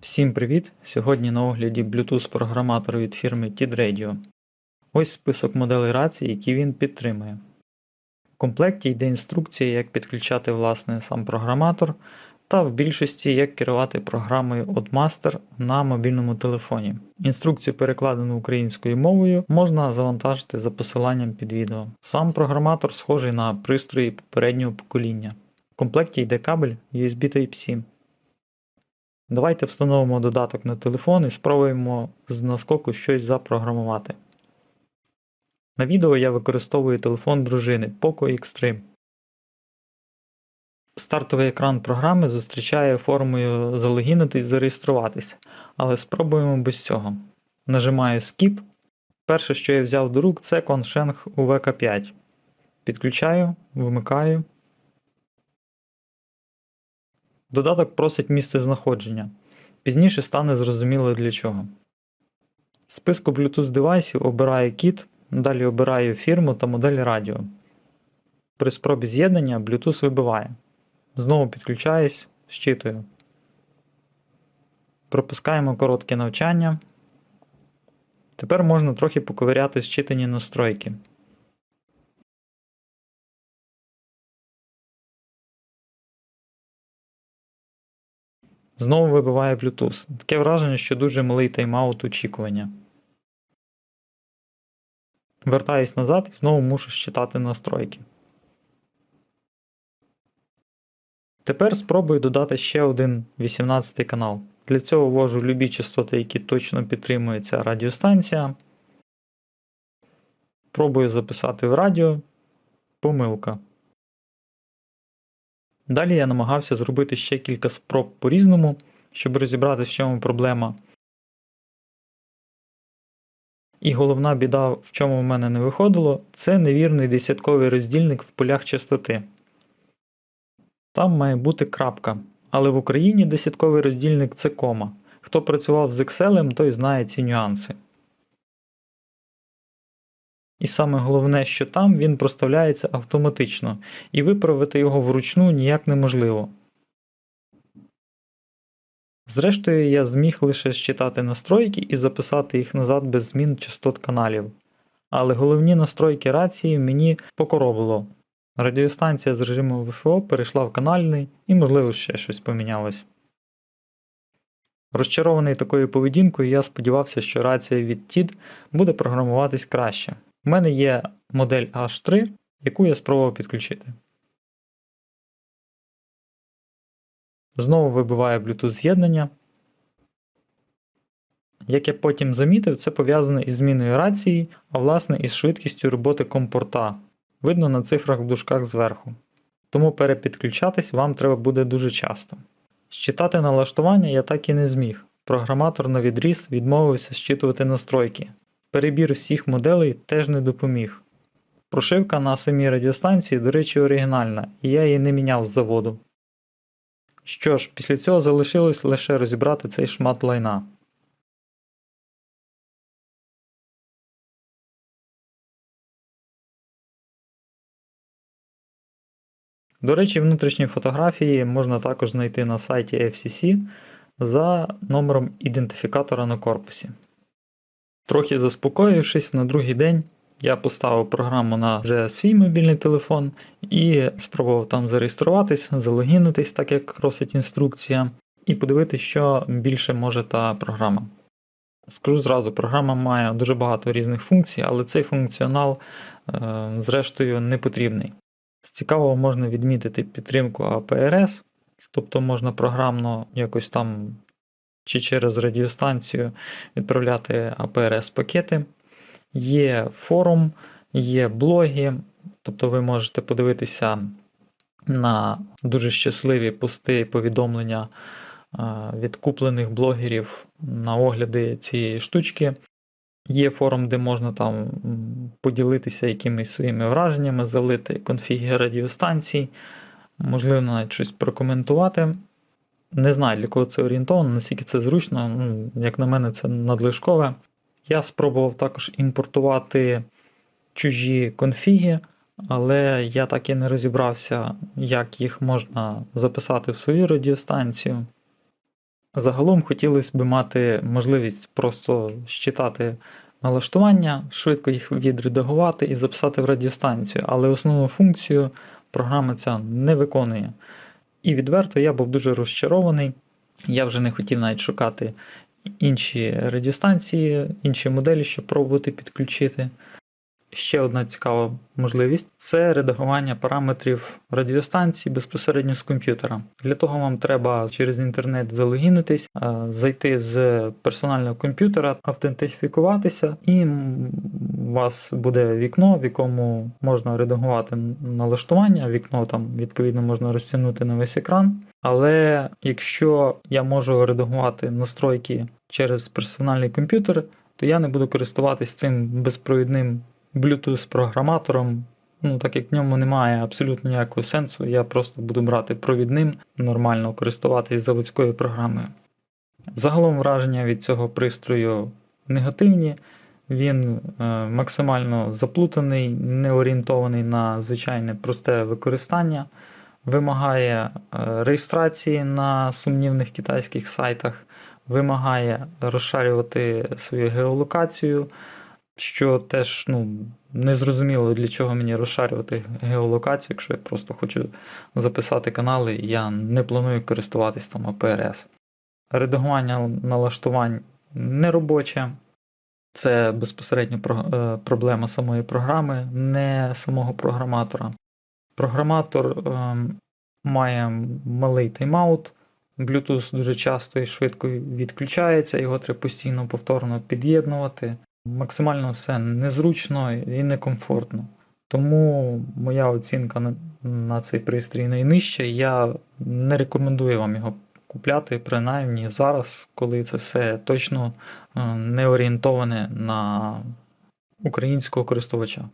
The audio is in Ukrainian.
Всім привіт! Сьогодні на огляді Bluetooth програматор від фірми TID-Radio. Ось список моделей рації, які він підтримує. В комплекті йде інструкція, як підключати власне сам програматор, та в більшості як керувати програмою Oddmaster на мобільному телефоні. Інструкцію, перекладену українською мовою, можна завантажити за посиланням під відео. Сам програматор схожий на пристрої попереднього покоління. В комплекті йде кабель USB Type-C. Давайте встановимо додаток на телефон і спробуємо з наскоку щось запрограмувати. На відео я використовую телефон дружини Poco X3. Стартовий екран програми зустрічає формою залогінитись зареєструватись, але спробуємо без цього. Нажимаю Skip. Перше, що я взяв до рук, це Konsheng UVK 5. Підключаю, вмикаю. Додаток просить місце знаходження. Пізніше стане зрозуміло для чого. З списку Bluetooth девайсів обираю кіт, далі обираю фірму та модель радіо. При спробі з'єднання Bluetooth вибиває. Знову підключаюсь, щитую. Пропускаємо коротке навчання. Тепер можна трохи поковиряти зчитані настройки. Знову вибиває Bluetooth. Таке враження, що дуже малий тайм-аут очікування. Вертаюсь назад і знову мушу щитати настройки. Тепер спробую додати ще один 18 канал. Для цього ввожу любі частоти, які точно підтримує ця радіостанція. Пробую записати в радіо. Помилка. Далі я намагався зробити ще кілька спроб по-різному, щоб розібрати, в чому проблема. І головна біда, в чому в мене не виходило, це невірний десятковий роздільник в полях частоти. Там має бути крапка. Але в Україні десятковий роздільник це кома. Хто працював з Excel, той знає ці нюанси. І саме головне, що там він проставляється автоматично, і виправити його вручну ніяк неможливо. Зрештою, я зміг лише считати настройки і записати їх назад без змін частот каналів. Але головні настройки рації мені покоробило. Радіостанція з режиму ВФО перейшла в канальний і, можливо, ще щось помінялось. Розчарований такою поведінкою, я сподівався, що рація від TID буде програмуватись краще. У мене є модель H3, яку я спробував підключити. Знову вибиває Bluetooth з'єднання. Як я потім замітив, це пов'язане із зміною рації, а власне із швидкістю роботи компорта. Видно на цифрах в дужках зверху. Тому перепідключатись вам треба буде дуже часто. Щитати налаштування я так і не зміг. Програматор на відріз відмовився щитувати настройки. Перебір всіх моделей теж не допоміг. Прошивка на самій радіостанції, до речі, оригінальна, і я її не міняв з заводу. Що ж, після цього залишилось лише розібрати цей шмат лайна. До речі, внутрішні фотографії можна також знайти на сайті FCC за номером ідентифікатора на корпусі. Трохи заспокоївшись, на другий день я поставив програму на вже свій мобільний телефон і спробував там зареєструватись, залогінитись, так як просить інструкція, і подивитися, що більше може та програма. Скажу зразу, програма має дуже багато різних функцій, але цей функціонал, е, зрештою, не потрібний. З цікавого можна відмітити підтримку APRS, тобто можна програмно якось там чи через радіостанцію відправляти APRS-пакети. Є форум, є блоги, тобто ви можете подивитися на дуже щасливі пости і повідомлення від куплених блогерів на огляди цієї штучки. Є форум, де можна там поділитися якимись своїми враженнями, залити конфіги радіостанцій, можливо, навіть щось прокоментувати. Не знаю, для кого це орієнтовано, наскільки це зручно, ну, як на мене, це надлишкове. Я спробував також імпортувати чужі конфіги, але я так і не розібрався, як їх можна записати в свою радіостанцію. Загалом хотілося б мати можливість просто щитати налаштування, швидко їх відредагувати і записати в радіостанцію, але основну функцію програма ця не виконує. І відверто я був дуже розчарований. Я вже не хотів навіть шукати інші радіостанції, інші моделі, щоб пробувати підключити. Ще одна цікава можливість це редагування параметрів радіостанції безпосередньо з комп'ютера. Для того вам треба через інтернет залогінитись, е, зайти з персонального комп'ютера, автентифікуватися, і у вас буде вікно, в якому можна редагувати налаштування. Вікно там відповідно можна розтягнути на весь екран. Але якщо я можу редагувати настройки через персональний комп'ютер, то я не буду користуватись цим безпровідним Bluetooth-програматором. Ну, так як в ньому немає абсолютно ніякого сенсу, я просто буду брати провідним, нормально користуватись заводською програмою. Загалом враження від цього пристрою негативні. Він е, максимально заплутаний, не орієнтований на звичайне просте використання, вимагає е, реєстрації на сумнівних китайських сайтах, вимагає розшарювати свою геолокацію, що теж ну, незрозуміло, для чого мені розшарювати геолокацію, якщо я просто хочу записати канали, і я не планую користуватись там АПРС. Редагування налаштувань неробоче. Це безпосередньо е, проблема самої програми, не самого програматора. Програматор ем, має малий тайм-аут, Bluetooth дуже часто і швидко відключається, його треба постійно повторно під'єднувати. Максимально все незручно і некомфортно. Тому моя оцінка на, на цей пристрій найнижча. Я не рекомендую вам його купляти, принаймні зараз, коли це все точно е, не орієнтоване на українського користувача.